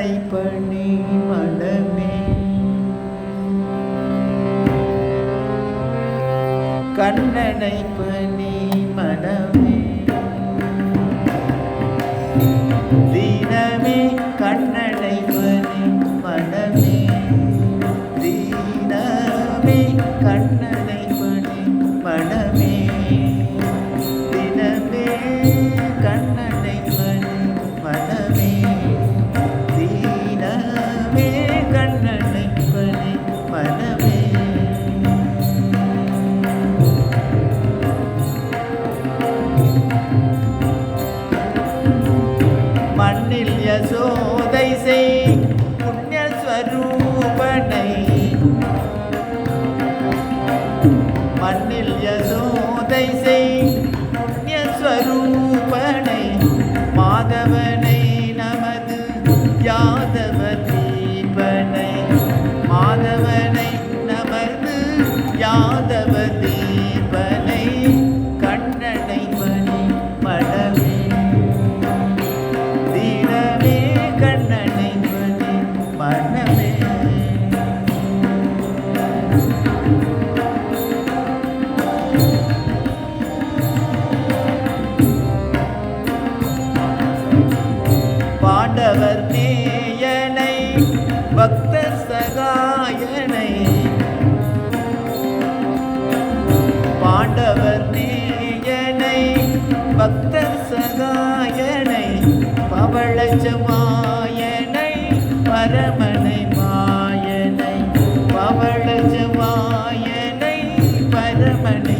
மலை பணி மடமே கண்ணனை பணி மடமே தினமே பக்தர் சகாயனை பாண்டவர் நேயனை பக்தர் சகாயனை பவளஜமாயனை பரமனை மாயனை பவளஜமாயனை பரமனை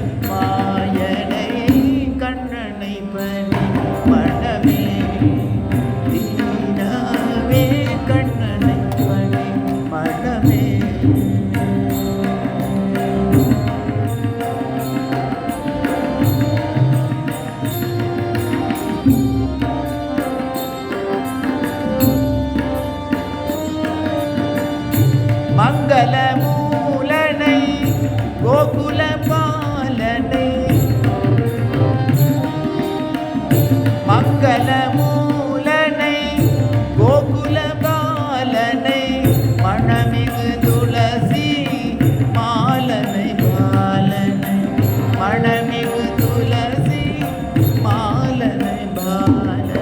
கமலமூலனை கோகுல பாலனை மணமிகு துளசி மாலனை பாலனை. மணமிகு துளசி மாலனை பாலனை.